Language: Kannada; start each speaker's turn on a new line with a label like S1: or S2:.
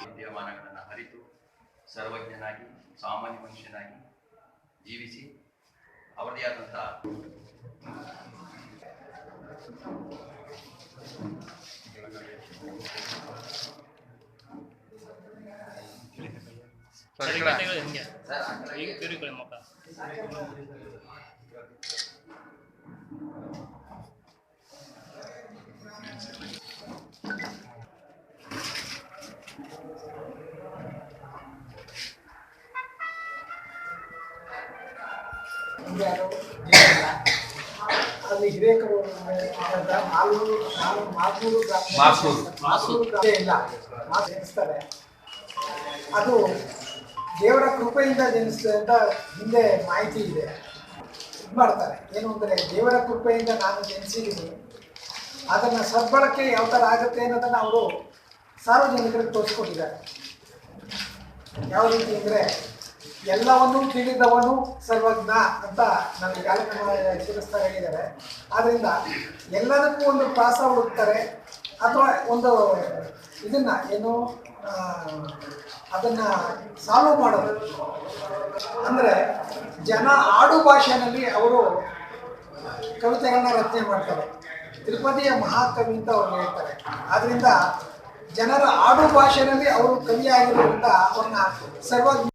S1: ವಿದ್ಯಮಾನಗಳನ್ನು ಅರಿತು ಸರ್ವಜ್ಞನಾಗಿ ಸಾಮಾನ್ಯ ಮನುಷ್ಯನಾಗಿ ಜೀವಿಸಿ ಅವರದೇ ಆದಂಥ ಸರ್
S2: ಅಲ್ಲಿ ಹಿರೇಕರು ಇಲ್ಲ. ಜನಿಸ್ತಾರೆ. ಅದು ದೇವರ ಕೃಪೆಯಿಂದ ಜನಿಸ್ತದೆ ಅಂತ ಹಿಂದೆ ಮಾಹಿತಿ ಇದೆ. ಇದು ಮಾಡ್ತಾರೆ. ಏನು ಅಂದರೆ ದೇವರ ಕೃಪೆಯಿಂದ ನಾನು ಜನಿಸಿದ್ದೀನಿ. ಅದನ್ನ ಸದ್ಬಳಕೆ ಯಾವ ತರ ಆಗುತ್ತೆ ಅನ್ನೋದನ್ನ ಅವರು ಸಾರ್ವಜನಿಕರಿಗೆ ತೋರಿಸ್ಕೊಟ್ಟಿದ್ದಾರೆ. ಯಾವ ರೀತಿ ಅಂದರೆ ಎಲ್ಲವನ್ನೂ ತಿಳಿದವನು ಸರ್ವಜ್ಞ ಅಂತ ನಮಗೆ ಕಾರ್ಯಕ್ರಮ ಶಿರಸ್ತಾ ಹೇಳಿದ್ದಾರೆ ಆದ್ದರಿಂದ ಎಲ್ಲದಕ್ಕೂ ಒಂದು ಪ್ರಾಸ ಹುಡುಕ್ತಾರೆ ಅಥವಾ ಒಂದು ಇದನ್ನ ಏನು ಅದನ್ನು ಸಾಲ್ವ್ ಮಾಡೋದು. ಅಂದರೆ ಜನ ಆಡು ಭಾಷೆಯಲ್ಲಿ ಅವರು ಕವಿತೆಗಳನ್ನ ರಚನೆ ಮಾಡ್ತಾರೆ. ತಿರುಪತಿಯ ಮಹಾಕವಿ ಅಂತ ಅವ್ರು ಹೇಳ್ತಾರೆ. ಆದ್ರಿಂದ ಜನರ ಆಡು ಭಾಷೆಯಲ್ಲಿ ಅವರು ಕವಿಯಾಗಿರೋದ್ರಿಂದ ಅವ್ರನ್ನ ಸರ್ವಜ್ಞ